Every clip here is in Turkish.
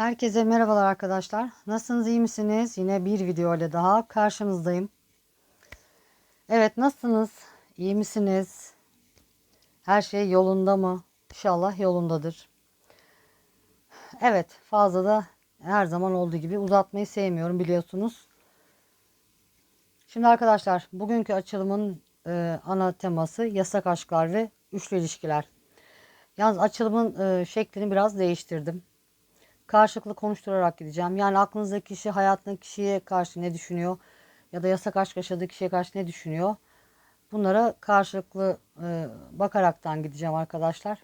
Herkese merhabalar arkadaşlar. Nasılsınız, iyi misiniz? Yine bir video ile daha karşınızdayım. Evet, nasılsınız? İyi misiniz? Her şey yolunda mı? İnşallah yolundadır. Evet, fazla da her zaman olduğu gibi uzatmayı sevmiyorum biliyorsunuz. Şimdi arkadaşlar, bugünkü açılımın e, ana teması yasak aşklar ve üçlü ilişkiler. Yalnız açılımın e, şeklini biraz değiştirdim karşılıklı konuşturarak gideceğim. Yani aklınızdaki kişi hayatındaki kişiye karşı ne düşünüyor ya da yasak aşk yaşadığı kişiye karşı ne düşünüyor? Bunlara karşılıklı e, bakaraktan gideceğim arkadaşlar.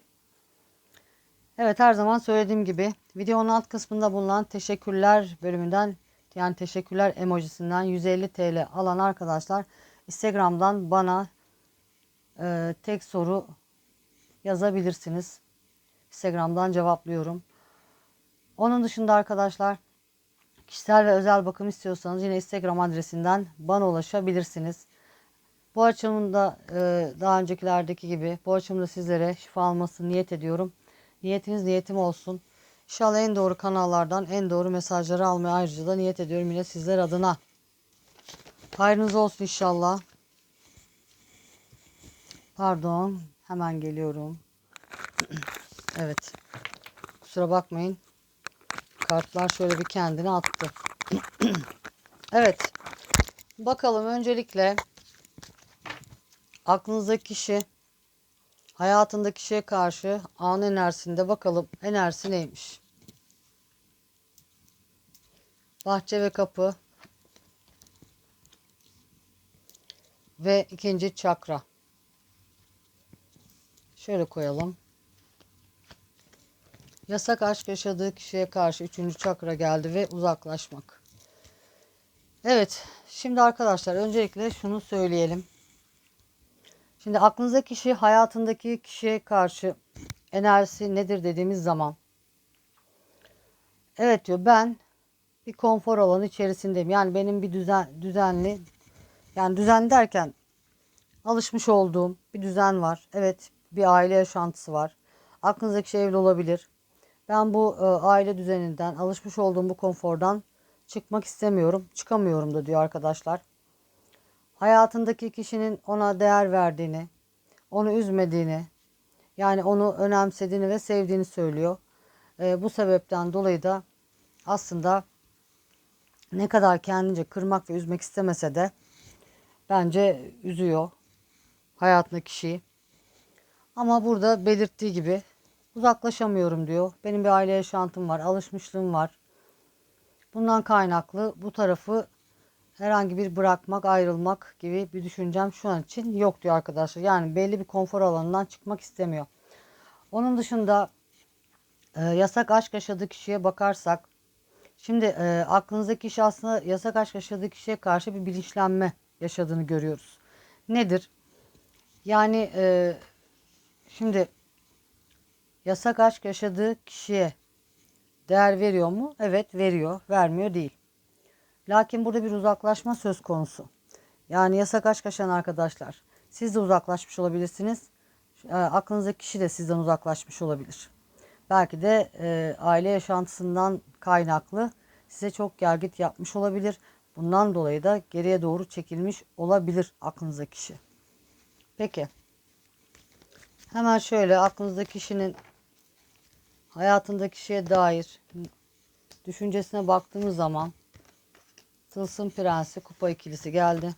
Evet her zaman söylediğim gibi videonun alt kısmında bulunan teşekkürler bölümünden yani teşekkürler emojisinden 150 TL alan arkadaşlar Instagram'dan bana e, tek soru yazabilirsiniz. Instagram'dan cevaplıyorum. Onun dışında arkadaşlar kişisel ve özel bakım istiyorsanız yine Instagram adresinden bana ulaşabilirsiniz. Bu açılımda e, daha öncekilerdeki gibi bu açılımda sizlere şifa almasını niyet ediyorum. Niyetiniz niyetim olsun. İnşallah en doğru kanallardan en doğru mesajları almaya ayrıca da niyet ediyorum yine sizler adına. Hayrınız olsun inşallah. Pardon hemen geliyorum. evet kusura bakmayın kartlar şöyle bir kendini attı. evet. Bakalım öncelikle aklınızdaki kişi hayatındaki kişiye karşı an enerjisinde bakalım enerjisi neymiş. Bahçe ve kapı ve ikinci çakra. Şöyle koyalım. Yasak aşk yaşadığı kişiye karşı üçüncü çakra geldi ve uzaklaşmak. Evet, şimdi arkadaşlar öncelikle şunu söyleyelim. Şimdi aklınızdaki kişi hayatındaki kişiye karşı enerjisi nedir dediğimiz zaman Evet diyor ben bir konfor alanı içerisindeyim. Yani benim bir düzen düzenli yani düzen derken alışmış olduğum bir düzen var. Evet bir aile yaşantısı var. Aklınızdaki kişi evli olabilir. Ben bu e, aile düzeninden, alışmış olduğum bu konfordan çıkmak istemiyorum. Çıkamıyorum da diyor arkadaşlar. Hayatındaki kişinin ona değer verdiğini, onu üzmediğini, yani onu önemsediğini ve sevdiğini söylüyor. E, bu sebepten dolayı da aslında ne kadar kendince kırmak ve üzmek istemese de bence üzüyor hayatındaki kişiyi. Ama burada belirttiği gibi uzaklaşamıyorum diyor. Benim bir aile yaşantım var, alışmışlığım var. Bundan kaynaklı bu tarafı herhangi bir bırakmak, ayrılmak gibi bir düşüncem şu an için yok diyor arkadaşlar. Yani belli bir konfor alanından çıkmak istemiyor. Onun dışında e, yasak aşk yaşadığı kişiye bakarsak şimdi e, aklınızdaki kişi aslında yasak aşk yaşadığı kişiye karşı bir bilinçlenme yaşadığını görüyoruz. Nedir? Yani e, şimdi yasak aşk yaşadığı kişiye değer veriyor mu? Evet veriyor. Vermiyor değil. Lakin burada bir uzaklaşma söz konusu. Yani yasak aşk yaşayan arkadaşlar. Siz de uzaklaşmış olabilirsiniz. E, aklınızdaki kişi de sizden uzaklaşmış olabilir. Belki de e, aile yaşantısından kaynaklı size çok gergit yapmış olabilir. Bundan dolayı da geriye doğru çekilmiş olabilir aklınızdaki kişi. Peki. Hemen şöyle aklınızdaki kişinin hayatındaki kişiye dair düşüncesine baktığımız zaman Tılsım Prensi Kupa ikilisi geldi.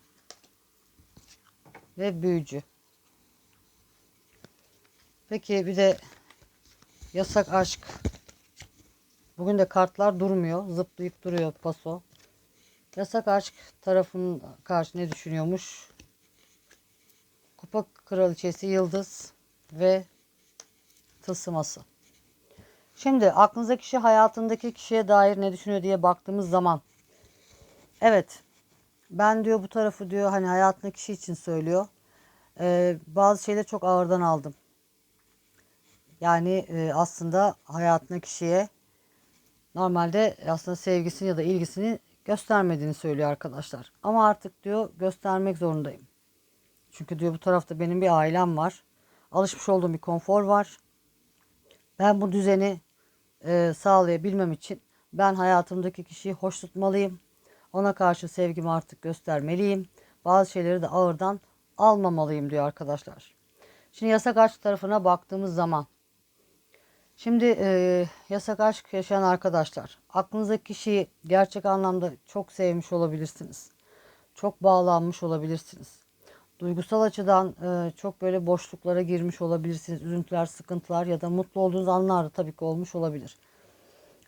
Ve büyücü. Peki bir de yasak aşk. Bugün de kartlar durmuyor. Zıplayıp duruyor paso. Yasak aşk tarafının karşı ne düşünüyormuş? Kupa kraliçesi Yıldız ve tılsıması. Şimdi aklınızdaki kişi hayatındaki kişiye dair ne düşünüyor diye baktığımız zaman evet ben diyor bu tarafı diyor hani hayatındaki kişi için söylüyor. Ee, bazı şeyleri çok ağırdan aldım. Yani e, aslında hayatındaki kişiye normalde aslında sevgisini ya da ilgisini göstermediğini söylüyor arkadaşlar. Ama artık diyor göstermek zorundayım. Çünkü diyor bu tarafta benim bir ailem var. Alışmış olduğum bir konfor var. Ben bu düzeni e, sağlayabilmem için Ben hayatımdaki kişiyi hoş tutmalıyım. Ona karşı sevgimi artık göstermeliyim. Bazı şeyleri de ağırdan almamalıyım diyor arkadaşlar. Şimdi yasak aşk tarafına baktığımız zaman. Şimdi e, yasak aşk yaşayan arkadaşlar. Aklınızdaki kişiyi gerçek anlamda çok sevmiş olabilirsiniz. Çok bağlanmış olabilirsiniz. Duygusal açıdan e, çok böyle boşluklara girmiş olabilirsiniz. Üzüntüler, sıkıntılar ya da mutlu olduğunuz anlar da tabii ki olmuş olabilir.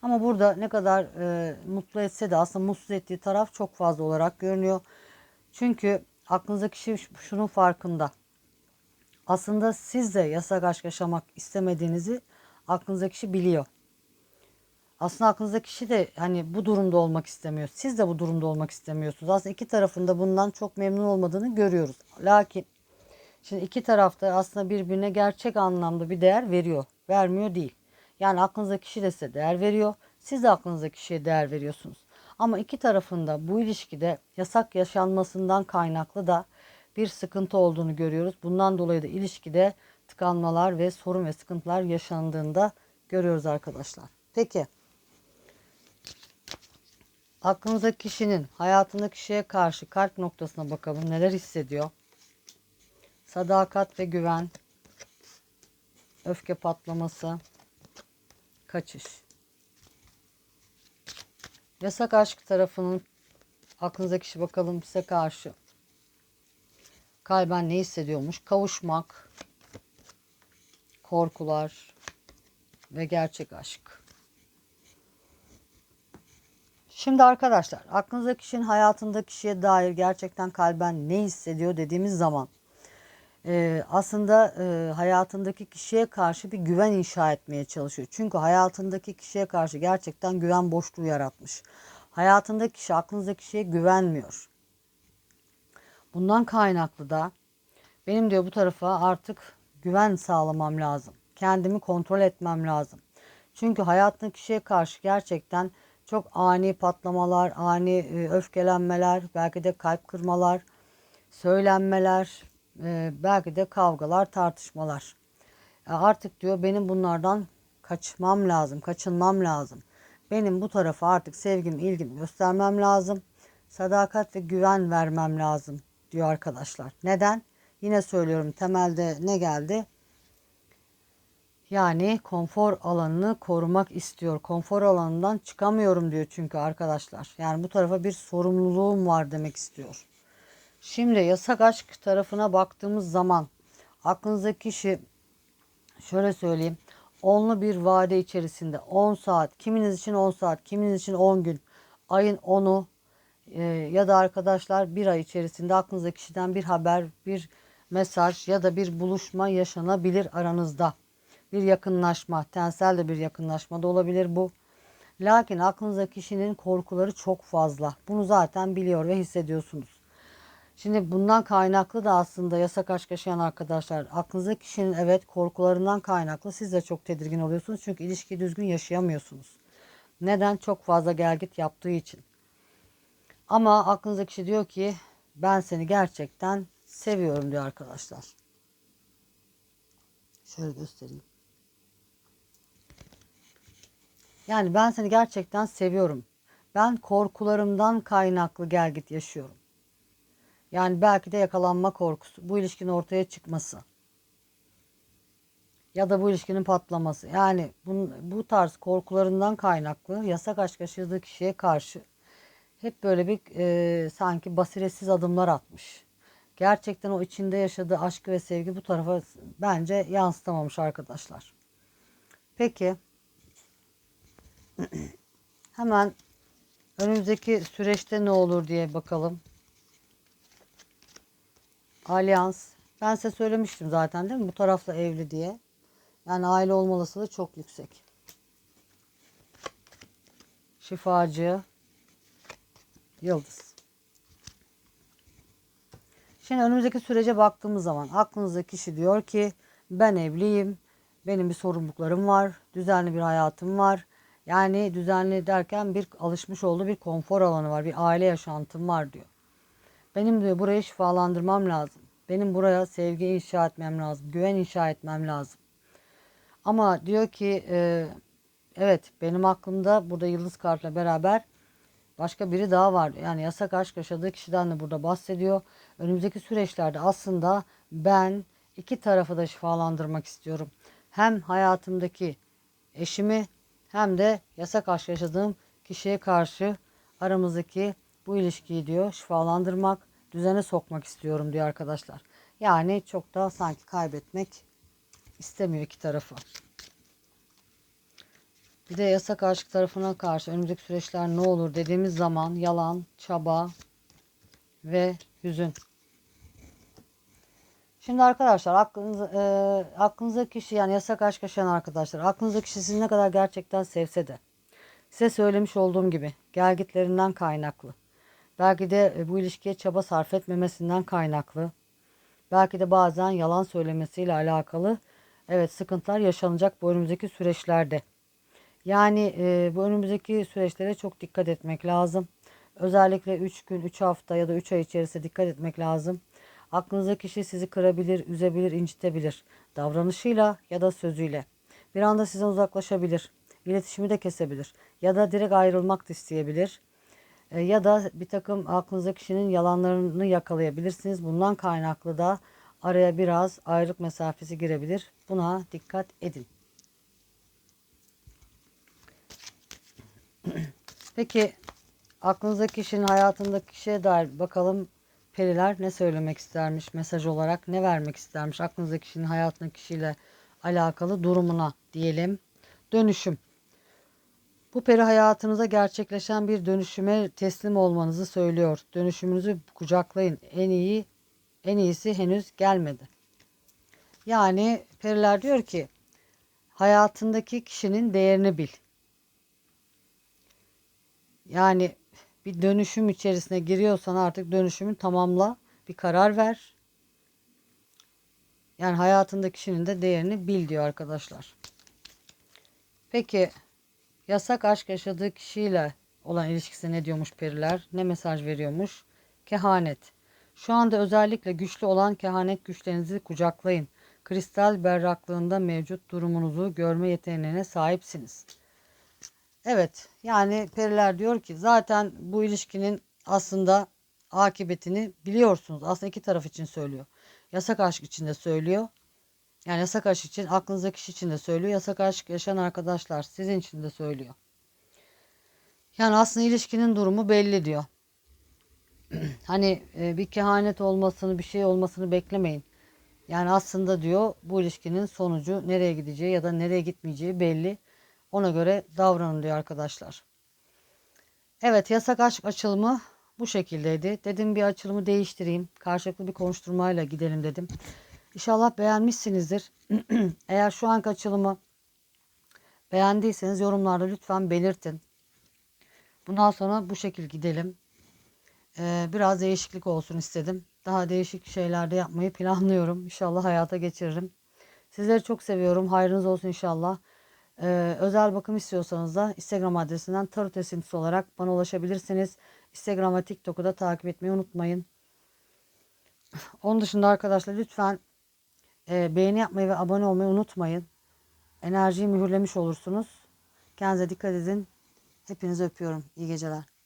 Ama burada ne kadar e, mutlu etse de aslında mutsuz ettiği taraf çok fazla olarak görünüyor. Çünkü aklınızdaki kişi şunun farkında. Aslında siz de yasak aşk yaşamak istemediğinizi aklınızdaki kişi biliyor. Aslında aklınızdaki kişi de hani bu durumda olmak istemiyor. Siz de bu durumda olmak istemiyorsunuz. Aslında iki tarafında bundan çok memnun olmadığını görüyoruz. Lakin şimdi iki tarafta aslında birbirine gerçek anlamda bir değer veriyor. Vermiyor değil. Yani aklınızdaki kişi de size değer veriyor. Siz de aklınızdaki kişiye değer veriyorsunuz. Ama iki tarafında bu ilişkide yasak yaşanmasından kaynaklı da bir sıkıntı olduğunu görüyoruz. Bundan dolayı da ilişkide tıkanmalar ve sorun ve sıkıntılar yaşandığında görüyoruz arkadaşlar. Peki aklınızdaki kişinin hayatındaki kişiye karşı kalp noktasına bakalım neler hissediyor. Sadakat ve güven, öfke patlaması, kaçış. Yasak aşk tarafının aklınızdaki kişi bakalım size karşı kalben ne hissediyormuş? Kavuşmak, korkular ve gerçek aşk. Şimdi arkadaşlar aklınızdaki kişinin hayatındaki kişiye dair gerçekten kalben ne hissediyor dediğimiz zaman e, aslında e, hayatındaki kişiye karşı bir güven inşa etmeye çalışıyor. Çünkü hayatındaki kişiye karşı gerçekten güven boşluğu yaratmış. Hayatındaki kişi aklınızdaki kişiye güvenmiyor. Bundan kaynaklı da benim diyor bu tarafa artık güven sağlamam lazım. Kendimi kontrol etmem lazım. Çünkü hayatındaki kişiye karşı gerçekten çok ani patlamalar, ani e, öfkelenmeler, belki de kalp kırmalar, söylenmeler, e, belki de kavgalar, tartışmalar. E, artık diyor benim bunlardan kaçmam lazım, kaçınmam lazım. Benim bu tarafa artık sevgim, ilgim göstermem lazım. Sadakat ve güven vermem lazım diyor arkadaşlar. Neden? Yine söylüyorum temelde ne geldi? Yani konfor alanını korumak istiyor. Konfor alanından çıkamıyorum diyor çünkü arkadaşlar. Yani bu tarafa bir sorumluluğum var demek istiyor. Şimdi yasak aşk tarafına baktığımız zaman aklınızdaki kişi şöyle söyleyeyim. Onlu bir vade içerisinde 10 saat, kiminiz için 10 saat, kiminiz için 10 gün, ayın 10'u e, ya da arkadaşlar bir ay içerisinde aklınızdaki kişiden bir haber, bir mesaj ya da bir buluşma yaşanabilir aranızda. Bir yakınlaşma, tensel de bir yakınlaşma da olabilir bu. Lakin aklınızdaki kişinin korkuları çok fazla. Bunu zaten biliyor ve hissediyorsunuz. Şimdi bundan kaynaklı da aslında yasak aşk yaşayan arkadaşlar aklınızdaki kişinin evet korkularından kaynaklı siz de çok tedirgin oluyorsunuz. Çünkü ilişkiyi düzgün yaşayamıyorsunuz. Neden? Çok fazla gelgit yaptığı için. Ama aklınızdaki kişi diyor ki ben seni gerçekten seviyorum diyor arkadaşlar. Şöyle göstereyim. Yani ben seni gerçekten seviyorum. Ben korkularımdan kaynaklı gelgit yaşıyorum. Yani belki de yakalanma korkusu, bu ilişkinin ortaya çıkması ya da bu ilişkinin patlaması. Yani bu, bu tarz korkularından kaynaklı yasak aşk yaşadığı kişiye karşı hep böyle bir e, sanki basiretsiz adımlar atmış. Gerçekten o içinde yaşadığı aşkı ve sevgi bu tarafa bence yansıtamamış arkadaşlar. Peki hemen önümüzdeki süreçte ne olur diye bakalım. Alyans. Ben size söylemiştim zaten değil mi? Bu tarafla evli diye. Yani aile olma olasılığı çok yüksek. Şifacı. Yıldız. Şimdi önümüzdeki sürece baktığımız zaman aklınızdaki kişi diyor ki ben evliyim. Benim bir sorumluluklarım var. Düzenli bir hayatım var. Yani düzenli derken bir alışmış olduğu bir konfor alanı var. Bir aile yaşantım var diyor. Benim diyor burayı şifalandırmam lazım. Benim buraya sevgi inşa etmem lazım. Güven inşa etmem lazım. Ama diyor ki e, evet benim aklımda burada yıldız kartla beraber başka biri daha var. Yani yasak aşk yaşadığı kişiden de burada bahsediyor. Önümüzdeki süreçlerde aslında ben iki tarafı da şifalandırmak istiyorum. Hem hayatımdaki eşimi hem de yasak aşk yaşadığım kişiye karşı aramızdaki bu ilişkiyi diyor şifalandırmak, düzene sokmak istiyorum diyor arkadaşlar. Yani çok da sanki kaybetmek istemiyor iki tarafı. Bir de yasak aşk tarafına karşı önümüzdeki süreçler ne olur dediğimiz zaman yalan, çaba ve hüzün. Şimdi arkadaşlar aklınız, e, aklınızdaki kişi yani yasak aşk yaşayan arkadaşlar aklınızdaki kişi sizi ne kadar gerçekten sevse de size söylemiş olduğum gibi gelgitlerinden kaynaklı. Belki de e, bu ilişkiye çaba sarf etmemesinden kaynaklı. Belki de bazen yalan söylemesiyle alakalı evet sıkıntılar yaşanacak bu önümüzdeki süreçlerde. Yani e, bu önümüzdeki süreçlere çok dikkat etmek lazım. Özellikle 3 gün, 3 hafta ya da 3 ay içerisinde dikkat etmek lazım. Aklınızdaki kişi sizi kırabilir, üzebilir, incitebilir. Davranışıyla ya da sözüyle. Bir anda sizden uzaklaşabilir. İletişimi de kesebilir. Ya da direkt ayrılmak da isteyebilir. E, ya da bir takım aklınızdaki kişinin yalanlarını yakalayabilirsiniz. Bundan kaynaklı da araya biraz ayrılık mesafesi girebilir. Buna dikkat edin. Peki aklınızdaki kişinin hayatındaki kişiye dair bakalım periler ne söylemek istermiş mesaj olarak ne vermek istermiş aklınızdaki kişinin hayatındaki kişiyle alakalı durumuna diyelim. Dönüşüm. Bu peri hayatınıza gerçekleşen bir dönüşüme teslim olmanızı söylüyor. Dönüşümünüzü kucaklayın. En iyi en iyisi henüz gelmedi. Yani periler diyor ki hayatındaki kişinin değerini bil. Yani bir dönüşüm içerisine giriyorsan artık dönüşümü tamamla. Bir karar ver. Yani hayatındaki kişinin de değerini bil diyor arkadaşlar. Peki yasak aşk yaşadığı kişiyle olan ilişkisi ne diyormuş periler? Ne mesaj veriyormuş? Kehanet. Şu anda özellikle güçlü olan kehanet güçlerinizi kucaklayın. Kristal berraklığında mevcut durumunuzu görme yeteneğine sahipsiniz. Evet yani periler diyor ki zaten bu ilişkinin aslında akıbetini biliyorsunuz. Aslında iki taraf için söylüyor. Yasak aşk için de söylüyor. Yani yasak aşk için aklınızdaki kişi için de söylüyor. Yasak aşk yaşayan arkadaşlar sizin için de söylüyor. Yani aslında ilişkinin durumu belli diyor. hani e, bir kehanet olmasını bir şey olmasını beklemeyin. Yani aslında diyor bu ilişkinin sonucu nereye gideceği ya da nereye gitmeyeceği belli. Ona göre davranın diyor arkadaşlar. Evet yasak aşk açılımı bu şekildeydi. Dedim bir açılımı değiştireyim. Karşılıklı bir konuşturmayla gidelim dedim. İnşallah beğenmişsinizdir. Eğer şu anki açılımı beğendiyseniz yorumlarda lütfen belirtin. Bundan sonra bu şekil gidelim. Ee, biraz değişiklik olsun istedim. Daha değişik şeyler de yapmayı planlıyorum. İnşallah hayata geçiririm. Sizleri çok seviyorum. Hayrınız olsun inşallah. Ee, özel bakım istiyorsanız da Instagram adresinden tarot esintisi olarak bana ulaşabilirsiniz. Instagram ve TikTok'u da takip etmeyi unutmayın. Onun dışında arkadaşlar lütfen e, beğeni yapmayı ve abone olmayı unutmayın. Enerjiyi mühürlemiş olursunuz. Kendinize dikkat edin. Hepinizi öpüyorum. İyi geceler.